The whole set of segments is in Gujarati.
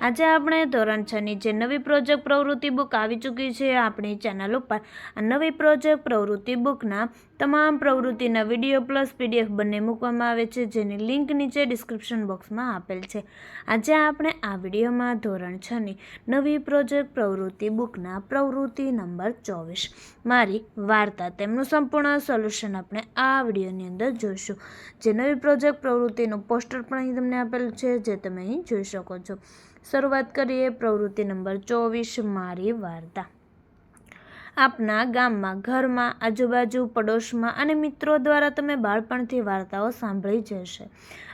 આજે આપણે ધોરણ છની જે નવી પ્રોજેક્ટ પ્રવૃત્તિ બુક આવી ચૂકી છે આપણી ચેનલ ઉપર, આ નવી પ્રોજેક્ટ પ્રવૃત્તિ બુકના તમામ પ્રવૃત્તિના વીડિયો પ્લસ પીડીએફ બંને મૂકવામાં આવે છે, જેની લિંક નીચે ડિસ્ક્રિપ્શન બોક્સમાં આપેલ છે. આજે આપણે આ વિડીયોમાં ધોરણ છની નવી પ્રોજેક્ટ પ્રવૃત્તિ બુકના પ્રવૃત્તિ નંબર ચોવીસ મારી વાર્તા તેમનું સંપૂર્ણ સોલ્યુશન આપણે આ વિડીયોની અંદર જોઈશું. જે નવી પ્રોજેક્ટ પ્રવૃત્તિનું પોસ્ટર પણ અહીં તમને આપેલું છે, જે તમે અહીં જોઈ શકો છો. શરૂઆત કરીએ પ્રવૃત્તિ નંબર ચોવીસ, મારી વાર્તા. આપના ગામમાં, ઘરમાં, આજુબાજુ, પડોશમાં અને મિત્રો દ્વારા તમે બાળપણથી વાર્તાઓ સાંભળી જ હશે.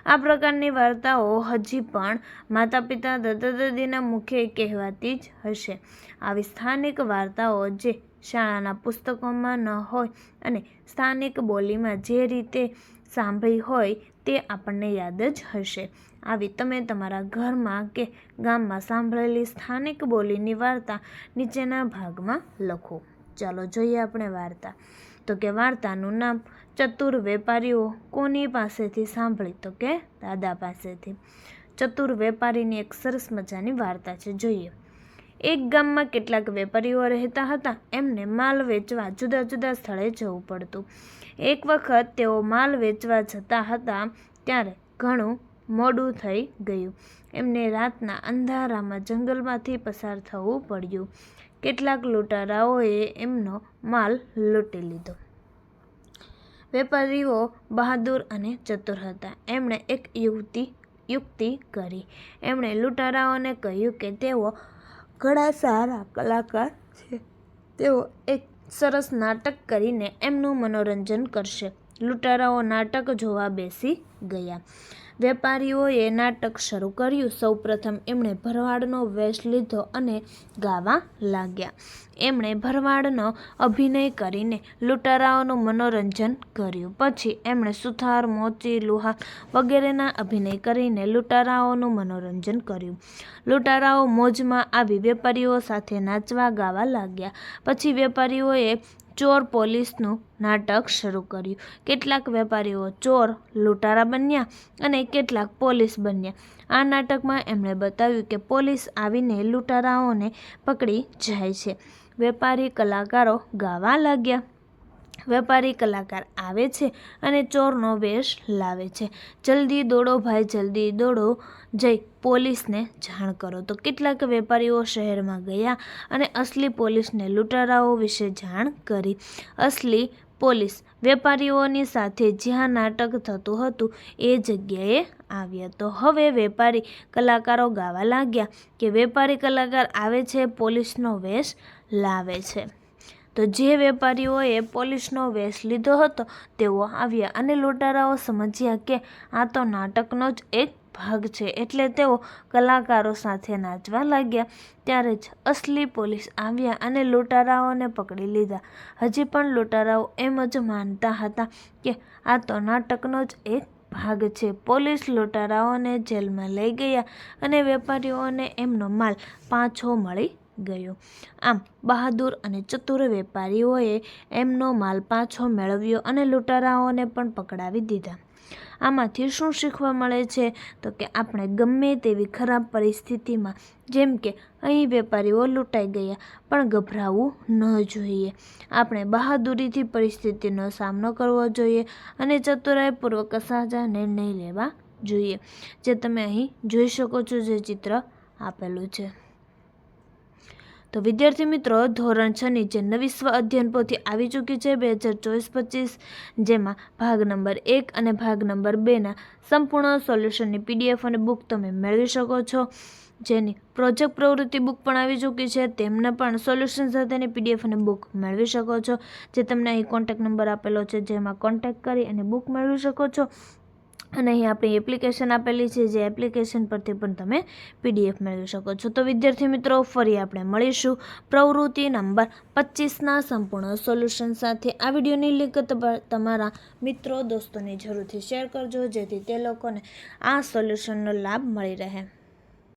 આ પ્રકારની વાર્તાઓ હજી પણ માતા પિતા દાદા દાદીના મુખે કહેવાતી જ હશે. આવી સ્થાનિક વાર્તાઓ જે શાળાના પુસ્તકોમાં ન હોય અને સ્થાનિક બોલીમાં જે રીતે સાંભળી હોય તે આપણને યાદ જ હશે. આવી તમે તમારા ઘરમાં કે ગામમાં સાંભળેલી સ્થાનિક બોલીની વાર્તા નીચેના ભાગમાં લખો. ચાલો જોઈએ આપણે વાર્તા. તો કે વાર્તાનું નામ ચતુર વેપારીઓ કોની પાસેથી સાંભળી? તો કે દાદા પાસેથી. ચતુર વેપારીની એક સરસ મજાની વાર્તા છે. જોઈએ. એક ગામમાં કેટલાક વેપારીઓ રહેતા હતા. એમને માલ વેચવા જુદા જુદા સ્થળે જવું પડતું. એક વખત તેઓ માલ વેચવા જતા હતા ત્યારે ઘણું મોડું થઈ ગયું. એમને રાતના અંધારામાં જંગલમાંથી પસાર થવું પડ્યું. કેટલાક લૂંટારાઓએ એમનો માલ લૂંટી લીધો. વેપારીઓ બહાદુર અને ચતુર હતા. એમણે એક યુવતી, યુક્તિ કરી. એમણે લૂંટારાઓને કહ્યું કે તેઓ ઘણા સારા કલાકાર છે. તેઓ એક સરસ નાટક કરીને એમનું મનોરંજન કરશે. લૂંટારાઓ નાટક જોવા બેસી ગયા. વેપારીઓએ નાટક શરૂ કર્યું. સૌપ્રથમ એમણે ભરવાડનો વેશ લીધો અને ગાવા લાગ્યા. એમણે ભરવાડનો અભિનય કરીને લૂંટારાઓનું મનોરંજન કર્યું. પછી એમણે સુથાર મોચી લુહાર વગેરેના અભિનય કરીને લૂંટારાઓનું મનોરંજન કર્યું. લૂંટારાઓ મોજમાં આવી વેપારીઓ સાથે નાચવા, ગાવા લાગ્યા. પછી વેપારીઓએ ચોર પોલીસનું નાટક શરૂ કર્યું. કેટલાક વેપારીઓ ચોર લૂંટારા બન્યા અને કેટલાક પોલીસ બન્યા. આ નાટકમાં એમણે બતાવ્યું કે પોલીસ આવીને લૂંટારાઓને પકડી જાય છે. વેપારી કલાકારો ગાવા લાગ્યા. વેપારી કલાકાર આવે છે અને ચોરનો વેશ લાવે છે. જલ્દી દોડો ભાઈ, જલ્દી દોડો. જઈ પોલીસને જાણ કરો. તો કેટલાક વેપારીઓ શહેરમાં ગયા અને અસલી પોલીસને લૂંટારાઓ વિશે જાણ કરી. અસલી પોલીસ વેપારીઓની સાથે જ્યાં નાટક થતું હતું એ જગ્યાએ આવ્યા. તો હવે વેપારી કલાકારો ગાવા લાગ્યા કે વેપારી કલાકાર આવે છે, પોલીસનો વેશ લાવે છે. તો જે વેપારીઓએ પોલીસનો વેશ લીધો હતો, તેઓ આવ્યા અને લૂંટારાઓ સમજ્યા કે આ તો નાટકનો જ એક ભાગ છે. એટલે તેઓ કલાકારો સાથે નાચવા લાગ્યા. ત્યારે જ અસલી પોલીસ આવ્યા અને લૂંટારાઓને પકડી લીધા. હજી પણ લૂંટારાઓ એમ જ માનતા હતા કે આ તો નાટકનો જ એક ભાગ છે. પોલીસ લૂંટારાઓને જેલમાં લઈ ગયા અને વેપારીઓને એમનો માલ પાછો મળી ગયો. આમ, બહાદુર અને ચતુર વેપારીઓએ એમનો માલ પાછો મેળવ્યો અને લૂંટારાઓને પણ પકડાવી દીધા. આમાંથી શું શીખવા મળે છે? તો કે આપણે ગમે તેવી ખરાબ પરિસ્થિતિમાં, જેમ કે અહીં વેપારીઓ લૂંટાઈ ગયા, પણ ગભરાવું ન જોઈએ. આપણે બહાદુરીથી પરિસ્થિતિનો સામનો કરવો જોઈએ અને ચતુરાઈપૂર્વક સાજા નિર્ણય લેવા જોઈએ. જે તમે અહીં જોઈ શકો છો, જે ચિત્ર આપેલું છે. તો વિદ્યાર્થી મિત્રો, ધોરણ છની જે નવી સ્વ અધ્યયન પોથી આવી ચૂકી છે બે હજાર ચોવીસ પચીસ, જેમાં ભાગ નંબર એક અને ભાગ નંબર બેના સંપૂર્ણ સોલ્યુશનની પીડીએફ અને બુક તમે મેળવી શકો છો. જેની પ્રોજેક્ટ પ્રવૃત્તિ બુક પણ આવી ચૂકી છે, તેમને પણ સોલ્યુશન સાથેની પીડીએફ અને બુક મેળવી શકો છો. જે તમને અહીં કોન્ટેક્ટ નંબર આપેલો છે, જેમાં કોન્ટેક્ટ કરી અને બુક મેળવી શકો છો. અને અહીં આપણી એપ્લિકેશન આપેલી છે, જે એપ્લિકેશન પરથી પણ તમે પીડીએફ મેળવી શકો છો. તો વિદ્યાર્થી મિત્રો, ફરી આપણે મળીશું. પ્રવૃત્તિ નંબર પચીસના સંપૂર્ણ સોલ્યુશન સાથે. આ વિડીયોની લિંક તમારા મિત્રો, દોસ્તોને જરૂરથી શેર કરજો, જેથી તે લોકોને આ સોલ્યુશનનો લાભ મળી રહે.